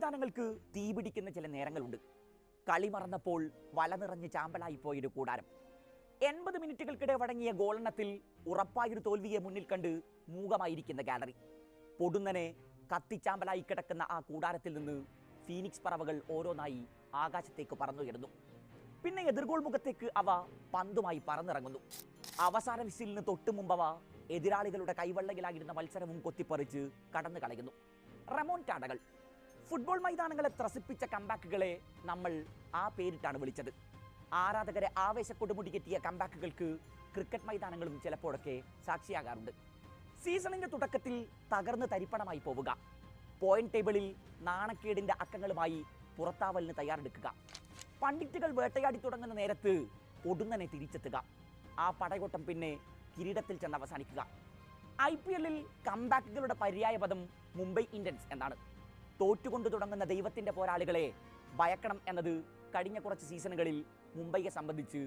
മൈതാനങ്ങൾക്ക് തീപിടിക്കുന്ന ചില നേരങ്ങളുണ്ട്. കളി മറന്നപ്പോൾ വല നിറഞ്ഞ് ചാമ്പലായി പോയൊരു കൂടാരം. എൺപത് മിനിറ്റുകൾക്കിടെ വഴങ്ങിയ ഗോളെണ്ണത്തിൽ ഉറപ്പായൊരു തോൽവിയെ മുന്നിൽ കണ്ട് മൂകമായിരിക്കുന്ന ഗാലറി. പൊടുന്നനെ കത്തിച്ചാമ്പലായി കിടക്കുന്ന ആ കൂടാരത്തിൽ നിന്ന് ഫീനിക്സ് പറവകൾ ഓരോന്നായി ആകാശത്തേക്ക് പറന്നുയരുന്നു. പിന്നെ എതിർഗോൾ മുഖത്തേക്ക് അവ പന്തുമായി പറന്നിറങ്ങുന്നു. അവസാന വിസിലിന് തൊട്ടു അവ എതിരാളികളുടെ കൈവള്ളയിലായിരുന്ന മത്സരവും കൊത്തിപ്പറിച്ച് കടന്നു കളയുന്നു റെമോൺ ടാഡകൾ. ഫുട്ബോൾ മൈതാനങ്ങളെ ത്രസിപ്പിച്ച കമ്പാക്കുകളെ നമ്മൾ ആ പേരിട്ടാണ് വിളിച്ചത്. ആരാധകരെ ആവേശക്കൊടുമുടിയെത്തിയ കമ്പാക്കുകൾക്ക് ക്രിക്കറ്റ് മൈതാനങ്ങളും ചിലപ്പോഴൊക്കെ സാക്ഷിയാകാറുണ്ട്. സീസണിന്റെ തുടക്കത്തിൽ തകർന്ന് തരിപ്പണമായി പോവുക. പോയിന്റ് ടേബിളിൽ നാണക്കേടിന്റെ അക്കങ്ങളുമായി പുറത്താവലിന് തയ്യാറെടുക്കുക. പണ്ഡിറ്റുകൾ വേട്ടയാടി തുടങ്ങുന്ന നേരത്ത് ഒടുന്നനെ തിരിച്ചെത്തുക. ആ പടയോട്ടം പിന്നെ കിരീടത്തിൽ ചെന്ന് അവസാനിക്കുക. ഐ പി എല്ലിൽ കമ്പാക്കുകളുടെ പര്യായ പദം മുംബൈ ഇന്ത്യൻസ് എന്നാണ്. തോറ്റുകൊണ്ട് തുടങ്ങുന്ന ദൈവത്തിന്റെ പോരാളികളെ ഭയക്കണം എന്നത് കഴിഞ്ഞ കുറച്ച് സീസണുകളിൽ മുംബൈയെ സംബന്ധിച്ച്